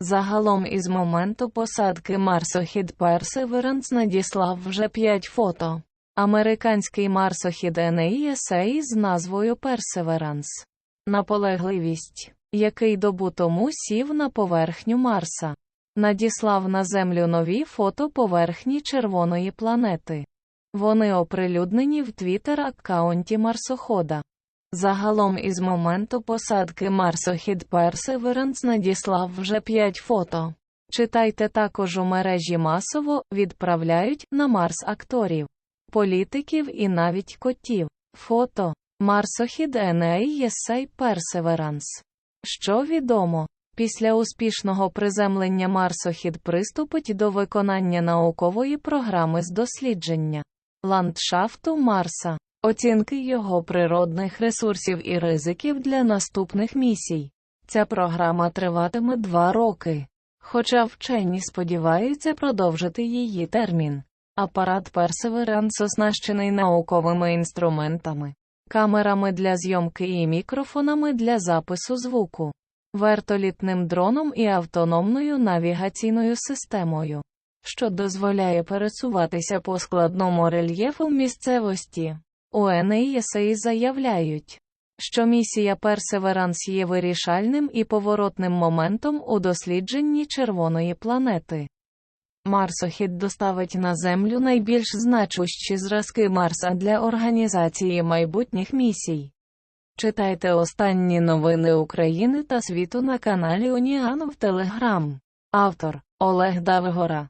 Загалом із моменту посадки марсохід Perseverance надіслав вже 5 фото. Американський марсохід NASA з назвою Perseverance. Наполегливість, який добу тому сів на поверхню Марса, надіслав на Землю нові фото поверхні червоної планети. Вони оприлюднені в твіттер-аккаунті марсохода. Загалом із моменту посадки марсохід Perseverance надіслав вже 5 фото. Читайте також у мережі масово відправляють на Марс акторів, політиків і навіть котів. Фото. Марсохід NASA Perseverance. Що відомо? Після успішного приземлення марсохід приступить до виконання наукової програми з дослідження ландшафту Марса, оцінки його природних ресурсів і ризиків для наступних місій. Ця програма триватиме два роки. Хоча вчені сподіваються продовжити її термін. Апарат Perseverance оснащений науковими інструментами, камерами для зйомки і мікрофонами для запису звуку, вертолітним дроном і автономною навігаційною системою, що дозволяє пересуватися по складному рельєфу місцевості. У NASA заявляють, що місія Perseverance є вирішальним і поворотним моментом у дослідженні червоної планети. Марсохід доставить на Землю найбільш значущі зразки Марса для організації майбутніх місій. Читайте останні новини України та світу на каналі Уніан в Телеграм. Автор Олег Давигора